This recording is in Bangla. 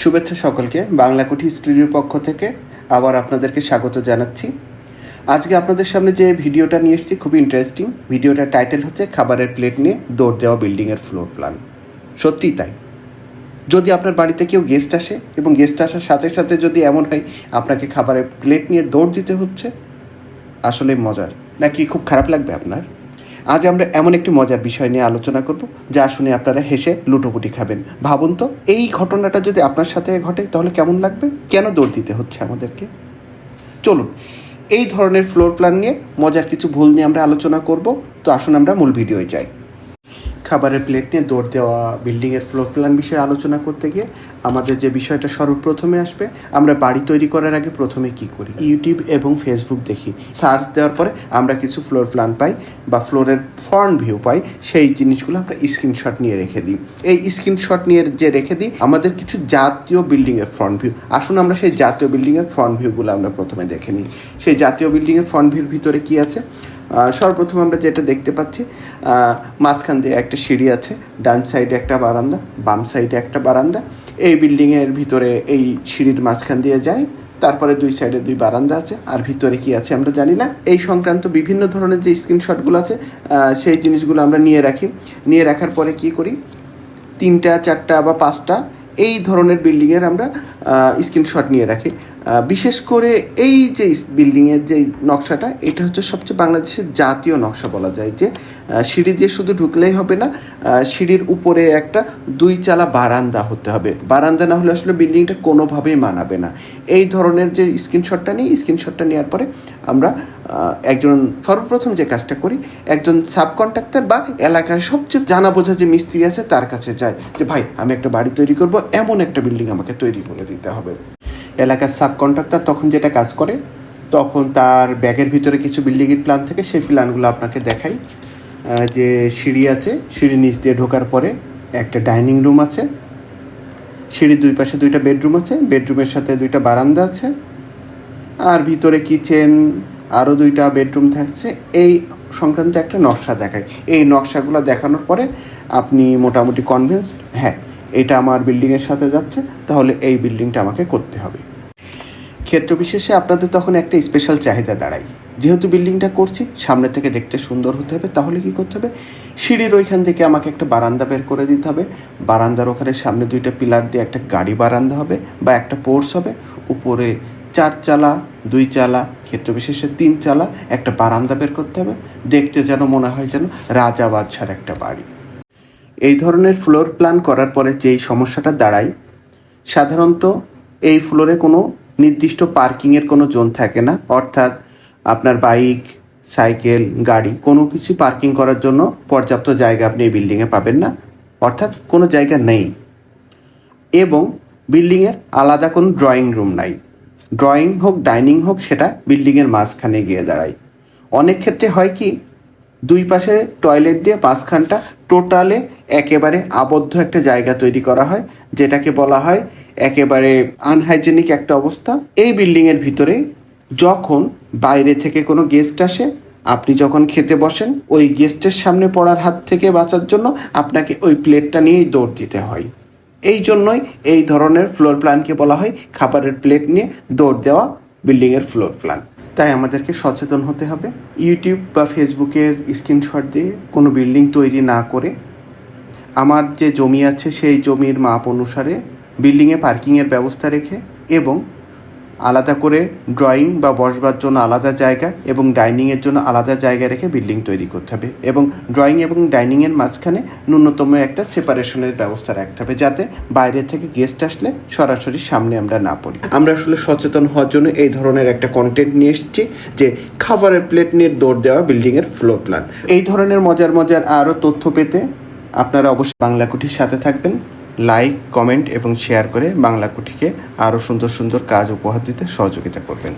শুভেচ্ছা সকলকে। বাংলা কুঠি স্টুডিওর পক্ষ থেকে আবার আপনাদেরকে স্বাগত জানাচ্ছি। আজকে আপনাদের সামনে যে ভিডিওটা নিয়ে এসেছি খুবই ইন্টারেস্টিং ভিডিওটার টাইটেল হচ্ছে খাবারের প্লেট নিয়ে দৌড় দেওয়া বিল্ডিংয়ের ফ্লোর প্ল্যান সত্যিই তাই। যদি আপনার বাড়িতে কেউ গেস্ট আসে এবং গেস্ট আসার সাথে সাথে যদি এমন হয়, আপনাকে খাবারের প্লেট নিয়ে দৌড় দিতে হচ্ছে আসলে মজার। নাকি খুব খারাপ লাগবে আপনার? আজ আমরা এমন একটি মজার বিষয় নিয়ে আলোচনা করব, যা শুনে আপনারা হেসে লুটোকুটি খাবেন। ভাবুন তো, এই ঘটনাটা যদি আপনার সাথে ঘটে, তাহলে কেমন লাগবে? কেন দৌড় দিতে হচ্ছে আমাদেরকে? চলুন, এই ধরনের ফ্লোর প্ল্যান নিয়ে মজার কিছু ভুল নিয়ে আমরা আলোচনা করব। তো আসুন আমরা মূল ভিডিওয়ে যাই। খাবারের প্লেট নিয়ে দৌড় দেওয়া বিল্ডিংয়ের ফ্লোর প্ল্যান বিষয়ে আলোচনা করতে গিয়ে আমাদের যে বিষয়টা সর্বপ্রথমে আসবে, আমরা বাড়ি তৈরি করার আগে প্রথমে কি করি? ইউটিউব এবং ফেসবুক দেখি। সার্চ দেওয়ার পরে আমরা কিছু ফ্লোর প্ল্যান পাই বা ফ্লোরের ফ্রন্ট ভিউ পাই, সেই জিনিসগুলো আমরা স্ক্রিনশট নিয়ে রেখে দিই। এই স্ক্রিনশট নিয়ে যে রেখে দিই, আমাদের কিছু জাতীয় বিল্ডিংয়ের ফ্রন্ট ভিউ আসুন আমরা সেই জাতীয় বিল্ডিংয়ের ফ্রন্ট ভিউগুলো আমরা প্রথমে দেখে নিই। সেই জাতীয় বিল্ডিংয়ের ফ্রন্ট ভিউর ভিতরে কি আছে? সর্বপ্রথম আমরা যেটা দেখতে পাচ্ছি মাঝখান দিয়ে একটা সিঁড়ি আছে, ডান সাইডে একটা বারান্দা, বাম সাইডে একটা বারান্দা। এই বিল্ডিংয়ের ভিতরে এই সিঁড়ির মাঝখান দিয়ে যায়, তারপরে দুই সাইডে দুই বারান্দা আছে, আর ভিতরে কি আছে আমরা জানি না। এই সংক্রান্ত বিভিন্ন ধরনের যে স্ক্রিনশটগুলো আছে সেই জিনিসগুলো আমরা নিয়ে রাখি। নিয়ে রাখার পরে কি করি? তিনটা, চারটা বা পাঁচটা, এই ধরনের বিল্ডিংয়ের আমরা স্ক্রিনশট নিয়ে রাখি। বিশেষ করে এই যে বিল্ডিংয়ের যে নকশাটা, এটা হচ্ছে সবচেয়ে বাংলাদেশের জাতীয় নকশা বলা যায় যে সিঁড়ি দিয়ে শুধু ঢুকলেই হবে না সিঁড়ির উপরে একটা দুই চালা বারান্দা হতে হবে। বারান্দা না হলে আসলে বিল্ডিংটা কোনোভাবেই মানাবে না। এই ধরনের যে স্ক্রিনশটটা নিই, স্ক্রিনশটটা নেওয়ার পরে আমরা একজন সর্বপ্রথম যে কাজটা করি, একজন সাব কন্ট্রাক্টর বা এলাকার সবচেয়ে জানা বোঝা যে মিস্ত্রি আছে তার কাছে যায় যে, ভাই, আমি একটা বাড়ি তৈরি করব, এমন একটা বিল্ডিং আমাকে তৈরি করে দিতে হবে। এলাকার সাব কন্ট্রাক্টর তখন যেটা কাজ করে, তখন তার ব্যাগের ভিতরে কিছু বিল্ডিংয়ের প্ল্যান থেকে, সেই প্ল্যানগুলো আপনাকে দেখাই। যে সিঁড়ি আছে, সিঁড়ি নিচ দিয়ে ঢোকার পরে একটা ডাইনিং রুম আছে। সিঁড়ির দুই পাশে দুইটা বেডরুম আছে বেডরুমের সাথে দুইটা বারান্দা আছে। আর ভিতরে কিচেন আরও দুইটা বেডরুম থাকছে। এই সংক্রান্ত একটা নকশা দেখায় এই নকশাগুলো দেখানোর পরে আপনি মোটামুটি কনভিন্সড হ্যাঁ এটা আমার বিল্ডিংয়ের সাথে যাচ্ছে, তাহলে এই বিল্ডিংটা আমাকে করতে হবে। ক্ষেত্র বিশেষে আপনাদের তখন একটা স্পেশাল চাহিদা দাঁড়ায়। যেহেতু বিল্ডিংটা করছি, সামনে থেকে দেখতে সুন্দর হতে হবে, তাহলে কি করতে হবে? সিঁড়ির ওইখান থেকে আমাকে একটা বারান্দা বের করে দিতে হবে। বারান্দার ওখানে সামনে দুইটা পিলার দিয়ে একটা গাড়ি বারান্দা হবে বা একটা পোর্স হবে। উপরে চার চালা, দুই চালা ক্ষেত্র বিশেষে তিন চালা, একটা বারান্দা বের করতে হবে। দেখতে যেন মনে হয় যেন রাজা বাদশার একটা বাড়ি। এই ধরনের ফ্লোর প্ল্যান করার পরে যেই সমস্যাটা দাঁড়ায়, সাধারণত এই ফ্লোরে কোনো নির্দিষ্ট পার্কিংয়ের কোনো জোন থাকে না। অর্থাৎ আপনার বাইক, সাইকেল, গাড়ি, কোনো কিছু পার্কিং করার জন্য পর্যাপ্ত জায়গা আপনি এই বিল্ডিংয়ে পাবেন না। অর্থাৎ কোনো জায়গা নেই। এবং বিল্ডিংয়ের আলাদা কোনো ড্রয়িং রুম নাই। ড্রয়িং হোক, ডাইনিং হোক, সেটা বিল্ডিংয়ের মাঝখানে গিয়ে দাঁড়ায়। অনেক ক্ষেত্রে হয় কি, দুই পাশে টয়লেট দিয়ে মাঝখানটা টোটালে একেবারে আবদ্ধ একটা জায়গা তৈরি করা হয়, যেটাকে বলা হয় একেবারে আনহাইজেনিক একটা অবস্থা। এই বিল্ডিংয়ের ভিতরে যখন বাইরে থেকে কোনো গেস্ট আসে, আপনি যখন খেতে বসেন, ওই গেস্টের সামনে পড়ার হাত থেকে বাঁচার জন্য আপনাকে ওই প্লেটটা নিয়েই দৌড় দিতে হয়। এই জন্যই এই ধরনের ফ্লোর প্ল্যানকে বলা হয় খাবারের প্লেট নিয়ে দৌড় দেওয়া বিল্ডিংয়ের ফ্লোর প্ল্যান তাই আমাদেরকে সচেতন হতে হবে। ইউটিউব বা ফেসবুকের স্ক্রিনশট দিয়ে কোনো বিল্ডিং তৈরি না করে, আমার যে জমি আছে সেই জমির মাপ অনুসারে বিল্ডিংয়ে পার্কিংয়ের ব্যবস্থা রেখে এবং আলাদা করে ড্রয়িং বা বসবার জন্য আলাদা জায়গা এবং ডাইনিংয়ের জন্য আলাদা জায়গা রেখে বিল্ডিং তৈরি করতে হবে এবং ড্রয়িং এবং ডাইনিংয়ের মাঝখানে ন্যূনতম একটা সেপারেশনের ব্যবস্থা রাখতে হবে যাতে বাইরে থেকে গেস্ট আসলে সরাসরি সামনে আমরা না পড়ি। আমরা আসলে সচেতন হওয়ার জন্য এই ধরনের একটা কন্টেন্ট নিয়ে এসেছি যে খাবারের প্লেট নিয়ে দৌড় দেওয়া বিল্ডিংয়ের ফ্লোর প্ল্যান এই ধরনের মজার মজার আরও তথ্য পেতে আপনারা অবশ্যই বাংলা কুঠির সাথে থাকবেন। লাইক, কমেন্ট এবং শেয়ার করে বাংলা কুঠিকে আরও সুন্দর সুন্দর কাজ উপহার দিতে সহযোগিতা করবেন।